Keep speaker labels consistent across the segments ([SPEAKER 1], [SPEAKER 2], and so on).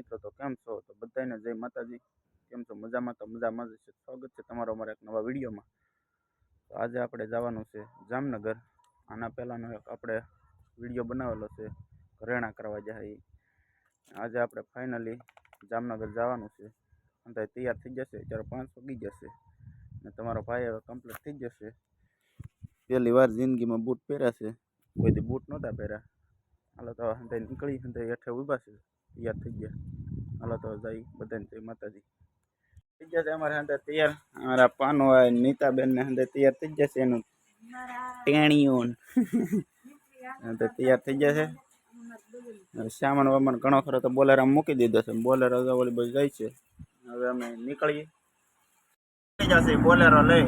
[SPEAKER 1] મિત્રો, તો કેમ છો? તો બધાને જય માતાજી. કેમ છો? મજામાં? તો મજામાં જ છે. સ્વાગત છે તમારો અમારા એક નવા વિડીયોમાં. તો આજે આપણે જવાનું છે જામનગર. આના પહેલાંનો એક આપણે વીડિયો બનાવેલો છે, ઘરેણા કરવા જાય. આજે આપણે ફાઇનલી જામનગર જવાનું છે. અને તૈયાર થઈ જશે અત્યારે પાંચ વાગી જશે. ને તમારો ભાઈ હવે કમ્પ્લીટ થઈ જશે. પહેલી વાર જિંદગીમાં બૂટ પહેર્યા છે. કોઈથી બૂટ નહોતા પહેર્યા. હાલો તો હંધાઈ નીકળી હંધાઈ હેઠે ઊભા છે. તૈયાર થઈ ગયા. હાલો તો જઈ બધાને. જય માતાજી. થઈ જશે અમારે અંદર તૈયાર. અમારા પાનો હોય નીતાબેન ને અંદર તૈયાર થઈ જશે એનું ટેણીઓ ને અંદર તૈયાર થઈ જશે હવે સામાન વામાન ઘણો ખરો તો બોલેર આમ મૂકી દીધો છે. બોલેરો તો ઓલી બાજુ જાય છે. હવે અમે નીકળીએ. થઈ જશે બોલેરો લઈ.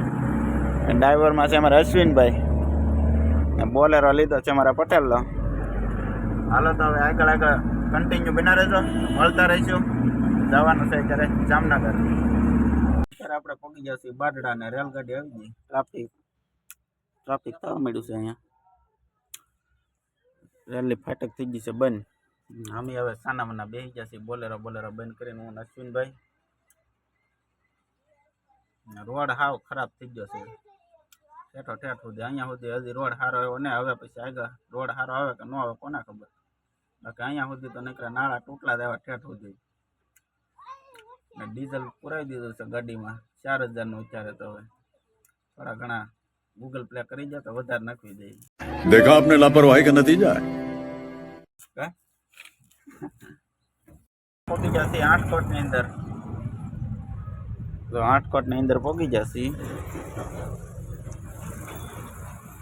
[SPEAKER 1] ડ્રાઈવરમાં છે અમારા અશ્વિનભાઈ. ને બોલેરો લીધો છે અમારા પટેલનો. હાલો તો હવે આગળ આગળ કન્ટિન્યુ બના રહેજો, મળતા રહીશું. જવાનું છે અત્યારે જામનગર. અત્યારે આપણે પહોંચી જશે બારડા ને રેલગાડી આવી ગઈ. ટ્રાફિક ટ્રાફિક થવા મળ્યું છે અહીંયા. રેલની ફાટક થઈ ગઈ છે બંધ. અમે હવે સાના મના ગયા છીએ, બોલેરો બોલેરો બંધ કરીને હું અશ્વિનભાઈ રોડ હાવ ખરાબ થઈ ગયો છે. ઠેઠો ઠેઠ સુધી, અહીંયા સુધી હજી રોડ સારો આવ્યો ને, હવે પછી આગળ રોડ સારો આવે કે ન આવે કોને ખબર. બાકી અહીંયા સુધી તો નીકળે નાળા તૂટલા દેવા ઠેઠ સુધી ને ડીઝલ પુરાવી દીધું છે ગાડીમાં ચાર હજારનું અત્યારે તો હવે થોડા ઘણા ગૂગલ પ્લે કરી જાય તો વધારે નાખવી દઈએ
[SPEAKER 2] દેખા આપને લાપરવાહી
[SPEAKER 1] કે નતીજા પોગી જશે આઠકોટ ની અંદર તો આઠકોટ ની અંદર પોગી જશે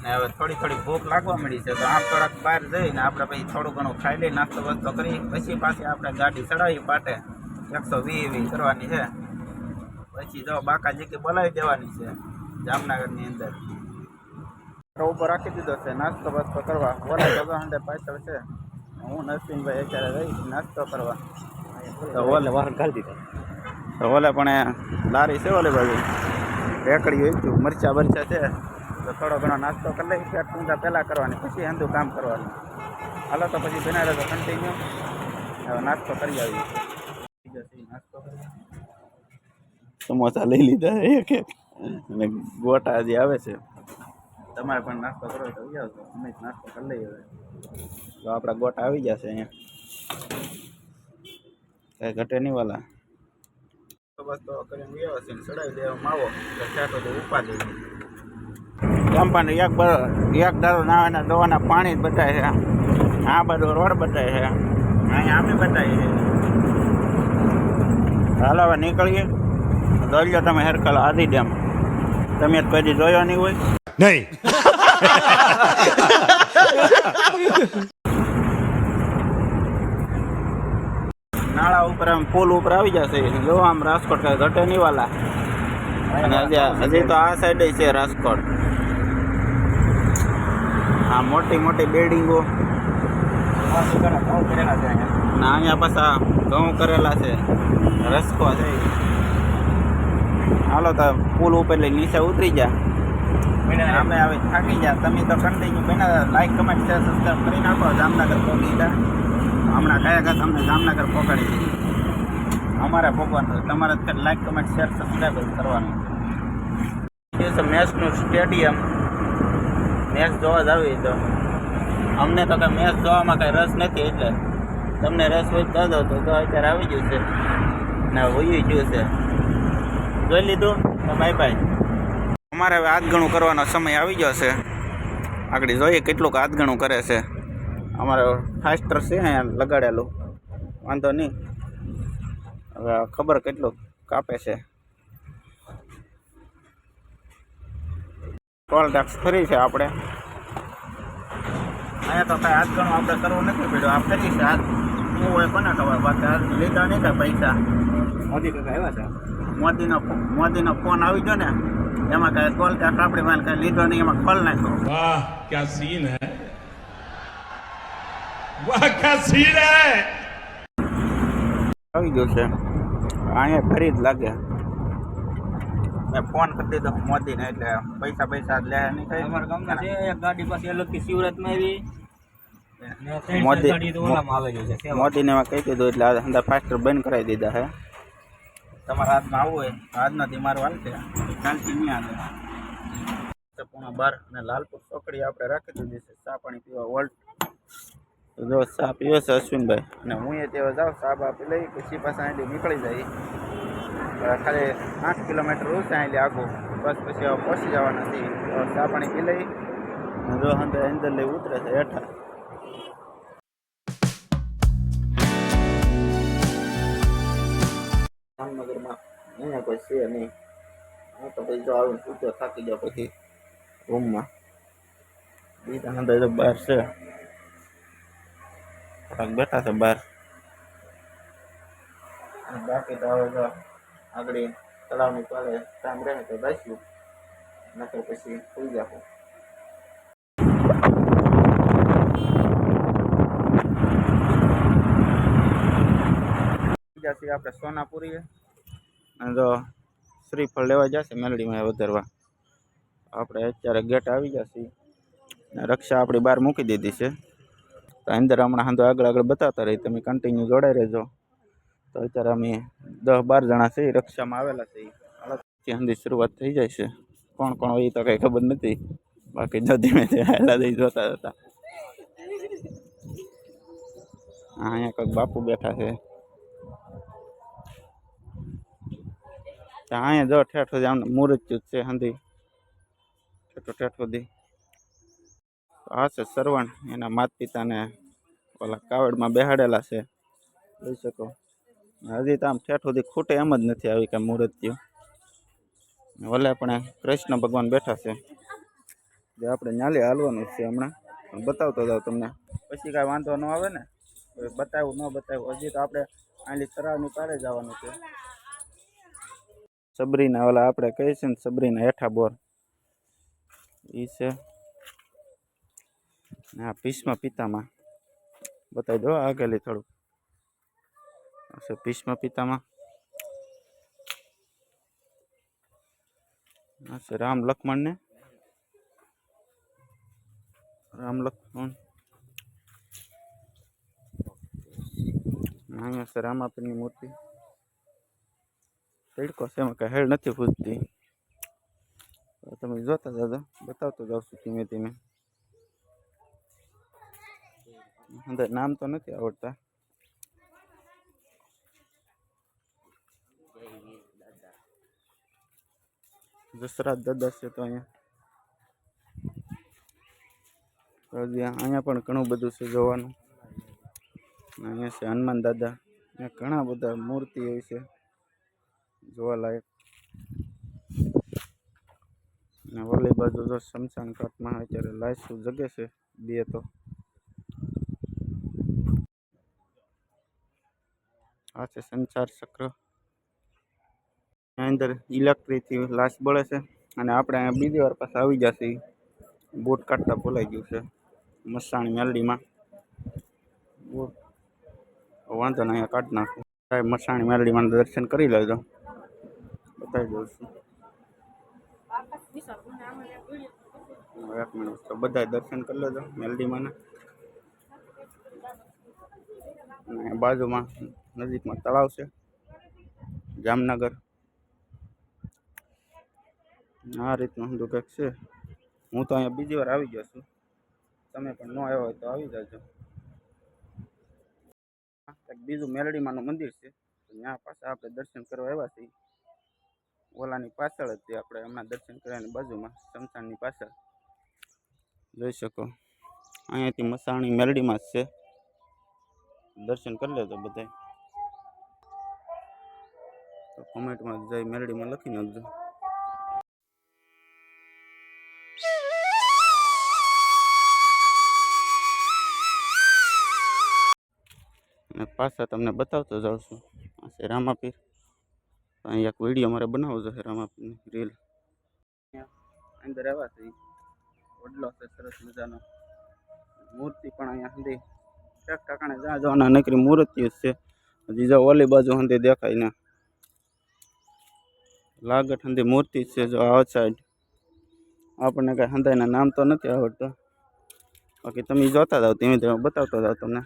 [SPEAKER 1] ને હવે થોડી થોડી ભૂખ લાગવા મળી છે, તો આમ થોડાક બહાર જઈને આપણે પછી થોડું ઘણું ખાઈ લઈ, નાસ્તો વાસ્તો કરી, પછી પાછી આપણે ગાડી ચડાવી પાટે. એકસો વીસ વીસ કરવાની છે. પછી જો બાકા જીકી બોલાવી દેવાની છે, જામનગરની અંદર. ઉપર રાખી દીધો છે, નાસ્તો વાસ્તો કરવા. ઓલા ભગવાન પાછળ છે. હું નરસિંહભાઈ અત્યારે રહીશ નાસ્તો કરવા. તો ઓલે વાર ઘાલી દીધા. ઓલે પણ લારી છે ઓલે બાજુ. રેકડી હોય મરચા બરચા છે. તો થોડો ઘણો નાસ્તો કરી લઈ પેટ પૂંજા પહેલાં કરવાની પછી અંધુ કામ કરવાનું. હાલો તો પછી બિના તો કન્ટિન્યુ હવે નાસ્તો કરી આવીએ. નાસ્તો સમોસા લઈ લીધા એક એક. અને ગોટા જે આવે છે. તમારે પણ નાસ્તો કરો તો આવી આવજો. અમે જ નાસ્તો કરી લઈએ હવે. તો આપણા ગોટા આવી જશે અહીંયા. કઈ ઘટે નહીં વાલા. તો બસ તો કરીને વ્યવસ્થિત ચડાવી દેવા માવો તો ચાટો તો ઉપા કંપાને એક બર એક દારો નાવાના દવાના પાણી જ બતાવે છે. આ બધો રોડ બતાવે છે. અહીંયા આમે બતાવીએ છે. હાલો હવે નીકળીએ. જોઈ લો તમે હેરકલ આદિ ડેમ. તમે કદી જોયો નહીં હોય?
[SPEAKER 2] નહીં.
[SPEAKER 1] નાળા ઉપર આમ પુલ ઉપર આવી જશે. જો આમ રાજકોટ ઘટે નહીં વાલા. અને હજી તો આ સાઈડે છે રાજકોટ. આ મોટી મોટી બિલ્ડિંગો. ના અહીંયા પાછા ઘઉં કરેલા છે. રસ્કો છે. હાલો તો પુલ ઉપર લઈ નીચે ઉતરી જા. અમે હવે થાકી જા તમે તો કન્ટિન્યુ બેના લાઈક કમેન્ટ શેર સબસ્ક્રાઈબ કરી નાખો. જામનગર પહોંચી જા હમણાં કયા કયા તમને જામનગર પહોંચાડી દીધી? અમારે પહોંચવાનું તમારે લાઈક કમેન્ટ શેર સબસ્ક્રાઈબ કરવાનું. છે મેચનું સ્ટેડિયમ મેચ જોવા જ આવી તો. અમને તો કાંઈ મેચ જોવામાં કાંઈ રસ નથી એટલે. તમને રસ હોય તો દો તો અત્યારે આવી ગયું છે. ને વયું ગયું છે. જોઈ લીધું? તો બાય બાય અમારે હવે હાથગણું કરવાનો સમય આવી ગયો છે. આગળ જોઈએ કેટલુંક હાથગણું કરે છે. અમારે ફાસ્ટર છે અહીંયા લગાડેલું. વાંધો નહીં. હવે ખબર કેટલું કાપે છે. ટોલ ટેક્સ ફરી છે આપણે. અહીંયા તો કાંઈ હાથ ઘણું આપણે કરવું નથી પડ્યું. આપ ફ્રી છે આજ શું હોય કોને ખબર? બાકી લીધા નહીં કાંઈ પૈસા.
[SPEAKER 3] મોદી કાકા આવ્યા છે?
[SPEAKER 1] મોદીનો મોદીનો ફોન આવી ગયો ને એમાં કાંઈ ટોલ ટેક્સ આપણે માલ કાંઈ લીધો નહીં એમાં ખોલ નાખ્યો.
[SPEAKER 4] વાહ ક્યાં સીન હે? વાહ ક્યાં સીન હે?
[SPEAKER 1] આવી ગયો છે. અહીંયા ફરી જ લાગે. મેં ફોન કરી દીધો મોદીને એટલે પૈસા પૈસા લે નહીં કઈ.
[SPEAKER 3] અમારા ગામના છે એક ગાડી પાસે અલગથી શિવરાતમાં આવી. ને ત્રણ
[SPEAKER 1] મોદી-
[SPEAKER 3] ચાર ગાડી તો ઓલામાં આવેલું છે સેવા.
[SPEAKER 1] મોદીને એમાં કહી દીધું એટલે આ અંદર ફાસ્ટર બંધ કરાવી દીધા છે તમારા હાથમાં આવવું હોય તો આજના દી મારું હાલ છે. કાલથી નહીં હાલે પૂણા બાર અને લાલપુર ચોકડી આપણે રાખી દીધી છે ચા પાણી પીવા વોલ્ટ. તો જો ચા પીવે છે અશ્વિનભાઈ. અને હું એ તેવા જાઉં ચા બા પી લઈ પછી પાછા અહીંથી નીકળી જાય. અ, ખાલી આઠ કિલોમીટર રોજ અહીં આગું. બસ પછી પહોંચી જવાના છીએ. તો ચા પાણી પી લઈ જો અંદર અંદર લઈ ઉતરે છે હેઠા જામનગરમાં અહીંયા કોઈ છે નહીં. હું તો પછી જો આવીને પૂછો થાકી જાઉં પછી રૂમમાં. બીજા અંદર તો બહાર છે. થોડાક બેઠા છે બહાર. બાકી તો હવે જો આગળ તળાવની પાલે ટાઈમ રહે તો બેસ્યું નકર પછી સુઈ જાઉં બીજા છીએ આપણે સોનાપુરી અને જો શ્રીફળ લેવા જશે મેલડીમાં વધારવા. આપણે અત્યારે ગેટ આવી જશે. અને રક્ષા આપણી બહાર મૂકી દીધી છે. તો અંદર હમણાં હાંધો આગળ આગળ બતાવતા રહી. તમે કન્ટિન્યુ જોડાઈ રહેજો. તો અત્યારે અમે દસ બાર જણા છે રક્ષામાં આવેલા છે હાલતથી સુધી શરૂઆત થઈ જાય છે. કોણ કોણ હોય એ તો કંઈ ખબર નથી. બાકી જો ધીમે ધીમે હેલા દઈ જોતા હતા હા, અહીંયા કંઈક બાપુ બેઠા છે. ત્યાં અહીંયા જો ઠેઠ સુધી આમ મુહૂર્ત જ છે હંધી. ઠેઠો ઠેઠ સુધી. આ છે સરવણ. એના માતા પિતાને ઓલા કાવડમાં બેહાડેલા છે. જોઈ શકો. હજી તો આમ ઠેઠ સુધી ખૂટે એમ જ નથી આવી કાંઈ મૂર્તિઓ. ભલે પણ કૃષ્ણ ભગવાન બેઠા છે. જે આપણે ન્યાલે હાલવાનું છે હમણાં. પણ બતાવતો જાઉં તમને. પછી કાંઈ વાંધો ન આવે ને. બતાવ્યું ન બતાવ્યું હજી તો આપણે આલી તળાવની પારે જવાનું છે. સબરીના ઓલા આપણે કહીએ છીએ ને સબરીના હેઠા બોર. એ છે. આ ભીષ્મ પિતામાં. બતાવી દો આગળ થોડુંક. છે ભીષ્મ પિતામાં આ છે રામ લક્ષ્મણ ને રામ લક્ષ્મણ અહીંયા છે રામાપીરની મૂર્તિ તડકો છે એમાં કાંઈ હેડ નથી પૂછતી તો તમે જોતા જાજો બતાવતો જાઉં છું ધીમે ધીમે અંદર નામ તો નથી આવડતા દશરથ દાદા છે તો અહીંયા. અહીંયા પણ ઘણું બધું છે જોવાનું. અહીંયા છે હનુમાન દાદા. અહીંયા ઘણા બધા મૂર્તિ એવી છે જોવાલાયક. અને ઓલી બાજુ જો શમશાન ઘાટમાં અત્યારે લાઈસું જગે છે બે તો. આ છે સંચાર ચક્ર. અંદર ઇલેક્ટ્રિકથી લાશ બળે છે અને આપણે અહીંયા બીજી વાર પાછા આવી જશે. બોટ કાઢતા ભૂલાઈ ગયું છે. મસાણી મેલડીમાં. બોટ. વાંધો નહીં, અહીંયા કાઢી નાખું. સાહેબ, મસાણી મેલડીમાં દર્શન કરી લેજો. બતાવી દઉં છું. હવે એક મિનિટ તો બધા દર્શન કરી લેજો મેલડીમાં અને બાજુમાં નજીકમાં તળાવ છે. જામનગર. આ રીતનું બધું કંઈક છે. હું તો અહીંયા બીજી વાર આવી ગયો છું. તમે પણ ન આવ્યો હોય તો આવી જાજો. કંઈક બીજું મેલડીમાંનું મંદિર છે. ત્યાં પાછા આપણે દર્શન કરવા આવ્યા છીએ. ઓલાની પાછળ જ આપણે હમણાં દર્શન કર્યાની બાજુમાં, શમશાનની પાછળ. જોઈ શકો. અહીંયાથી મસાણી મેલડીમાં જ છે. દર્શન કરી લેજો બધાય. તો કોમેન્ટમાં જઈ મેલડીમાં લખી નાખજો. પાછા તમને બતાવતો જાઉં છું. આ છે રામાપીર. અહીં એક વીડિયો મારે બનાવવો છે રામાપીરની રીલ અંદર આવ્યા છે ઈ. વડલો છે, સરસ મજાનો. મૂર્તિ પણ અહીંયા સુધી એક ટાકાણે જ્યાં જવાના, નકરી મૂર્તિ જ છે. હજી જો ઓલી બાજુ સુધી દેખાય ને. લાગટ હંધી મૂર્તિ જ છે જો આ સાઈડ આપણને કાંઈ હંધાઈના નામ તો નથી આવડતા. બાકી તમે ઈ જોતા જાઓ, ધીમે ધીમે બતાવતો જાઓ તમને.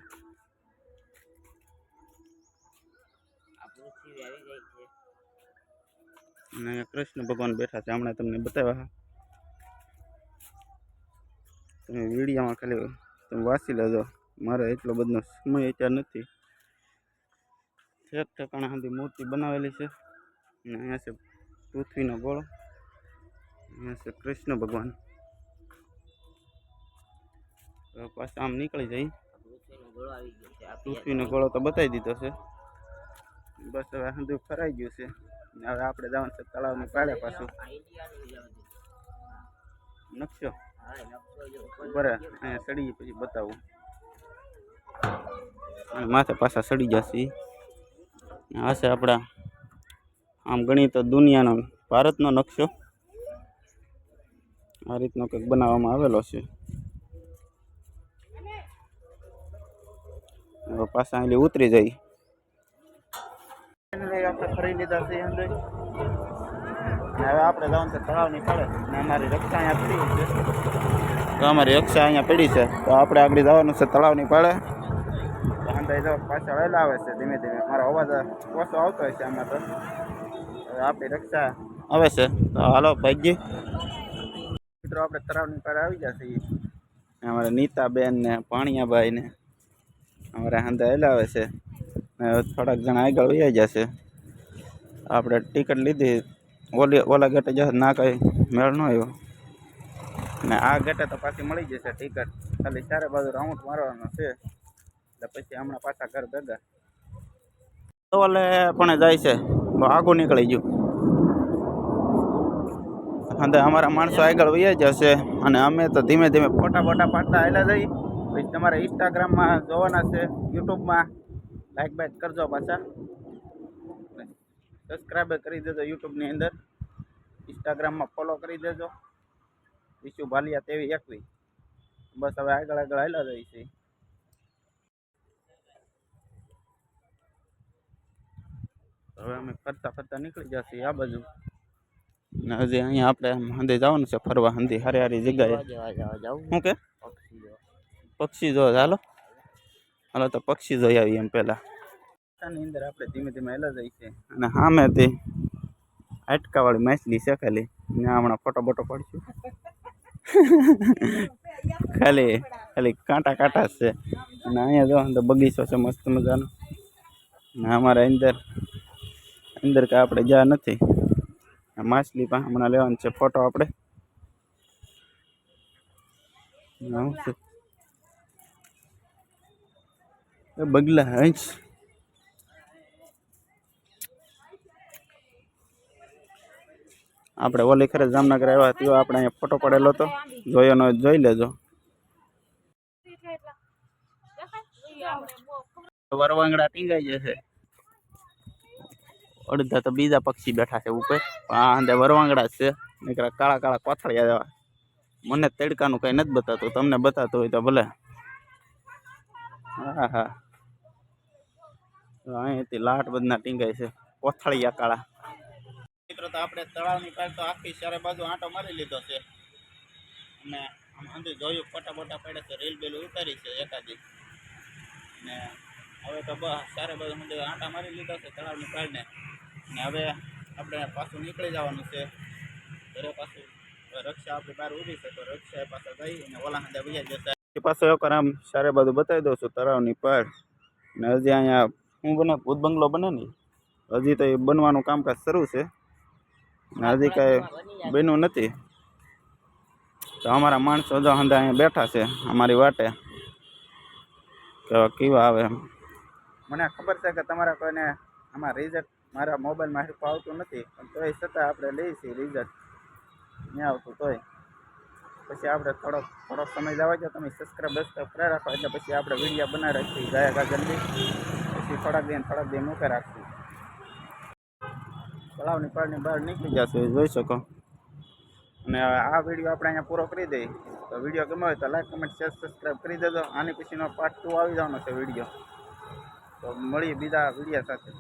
[SPEAKER 1] અને કૃષ્ણ ભગવાન બેઠા છે હમણાં તમને બતાવ્યા તમે વિડીયામાં ખાલી તમે વાંચી લેજો. મારે એટલો બધો સમય અત્યારે નથી. એક ઠેકાણા સુધી મૂર્તિ બનાવેલી છે. અને અહીંયા છે પૃથ્વીનો ગોળો. અહીંયા છે કૃષ્ણ ભગવાન. પાછા આમ નીકળી જાય પૃથ્વીનો ગોળો તો બતાવી દીધો છે. બસ હવે હંધું ફરાઈ ગયું છે. હવે આપણે જવાનું છે તળાવની પાડે પાછું. નકશો? બરાબર, અહીંયા સડી પછી બતાવું. અને માથે પાછા સડી જશે. આ આપણા, આમ ગણી તો દુનિયાનો, ભારતનો નકશો. આ રીતનો કંઈક બનાવવામાં આવેલો છે. પાછા અહીં ઉતરી જઈ આપણે ફરી લીધા છે અંદર હવે આપણે જવાનું છે તળાવની પડે ને અમારી રક્ષા અહીંયા પડી છે. તો અમારી રક્ષા અહીંયા પડી છે. તો આપણે આગળ જવાનું છે તળાવની પાડે અંદાજ જો પાછા વહેલા આવે છે ધીમે ધીમે. મારો અવાજ ઓછો આવતો હોય છે આમાં તો. હવે આપણી રક્ષા આવે છે. તો હાલો ભાઈજી મિત્રો આપણે તળાવની પાડે આવી જશે અમારા નીતાબેન ને પાણિયાભાઈ ને. અમારે હાંધા હેલા આવે છે. ને થોડાક જણા આગળ વહી જશે આપણે ટિકિટ લીધી, ઓલી, ઓલા ગેટે જશે ના કંઈ મેળ ન આવ્યો. ને આ ગેટે તો પાછી મળી જશે ટિકિટ. ખાલી ચારે બાજુ રાઉન્ડ મારવાનો છે. એટલે પછી હમણાં પાછા ઘર ભેગા. ઓલે પણ જાય છે. આગું નીકળી ગયું. અને અમારા માણસો આગળ વહી જશે. અને અમે તો ધીમે ધીમે ફોટા ફોટા પાડતા આવેલા જઈ. પછી તમારે ઇન્સ્ટાગ્રામમાં જોવાના છે યુટ્યુબમાં લાઈક બાઈક કરજો પાછા. સબસ્ક્રાઈબ કરી દેજો યુટ્યુબની અંદર. ઇન્સ્ટાગ્રામમાં ફોલો કરી દેજો. વિશુ ભાલિયા તેવી એકવી. બસ હવે આગળ આગળ હાલ્યા જાય છે. હવે અમે ફરતા ફરતા નીકળી જશે આ બાજુ. ને હજી અહીંયા આપણે આમ હંદે જવાનું છે ફરવા હંદી હારી હારી જગ્યાએ. શું કે? પક્ષી જો. હાલો. હાલો તો પક્ષી જોઈ આવી એમ પહેલા. ની અંદર આપણે ધીમે ધીમે હેલા જઈએ છે. અને સામે તે આટકાવાળી માછલી છે ખાલી. ને હમણાં ફોટો બોટો પાડશું ખાલી ખાલી કાંટા કાંટા છે. અને અહીંયા જો તો બગીચો છે, મસ્ત મજાનો. ને અમારા અંદર અંદર કાંઈ આપણે જ્યાં નથી. માછલી પણ હમણાં લેવાનું છે ફોટો આપણે. બગલા હંચ આપણે ઓલી ખરે જામનગર આવ્યા ત્યાં આપણે અહીંયા ફોટો પડેલો હતો. જોયો નો જોઈ લેજો. વરવાંગડા ટીંગાઈ જશે. અડધા તો બીજા પક્ષી બેઠા છે ઉપર. આ અંદર વરવાંગડા છે. નીકળા કાળા કાળા કોથળિયા જવા. મને તડકાનું કંઈ નથી બતાતું. તમને બતાતું હોય તો ભલે. હા હા અહીંથી લાટ બધના ટીંગાય છે. કોથળિયા કાળા. મિત્રો, તો આપણે તળાવની પાસે તો આખી ચારે બાજુ આંટો મારી લીધો છે. અને આમ અંદર જોયું, ફોટા બોટા પડે છે રીલ બેલ ઉતારી છે એકાદી. ને હવે તો બસ ચારે બાજુ મંદિર આંટા મારી લીધા છે તળાવની પાડને ને હવે આપણે પાછું નીકળી જવાનું છે. ઘરે પાછું રક્ષા આપણી બહાર ઊભી છે, તો રક્ષા પાછા ગઈ અને ઓલા હાંધે બીજા જતા પાછો એક આમ ચારે બાજુ બતાવી દઉં છું તળાવની પાડ ને હજી અહીંયા, હું બને ભૂત બંગલો બને ને હજી તો એ બનવાનું કામકાજ શરૂ છે. હજી કાંઈ બન્યું નથી. તો અમારા માણસો જો હંધા અહીંયા બેઠા છે, અમારી વાટે. કે કેવા આવે મને ખબર છે કે તમારા કોઈને આમાં રિઝલ્ટ મારા મોબાઈલમાં હરખું આવતું નથી, પણ તોય છતાં આપણે લઈએ રિઝલ્ટ નહીં આવતું તોય. પછી આપણે થોડોક થોડોક સમય જવા દો તમે સબસ્ક્રાઈબ બસ્ક્રાઈબ કરી રાખો, એટલે પછી આપણે વીડિયો બનાવી રાખીએ ગયા જલ્દી. પછી થોડાક દિન થોડાક દિન મૂકી રાખશું તળાવની પાળની બહાર નીકળી જશે જોઈ શકો. અને આ વીડિયો આપણે અહીંયા પૂરો કરી દઈએ. તો વીડિયો ગમે હોય તો લાઈક કમેન્ટ શેર સબસ્ક્રાઈબ કરી દેજો. આની પછીનો પાર્ટ ટુ આવી જવાનો છે વીડિયો તો મળીએ બીજા વીડિયો સાથે.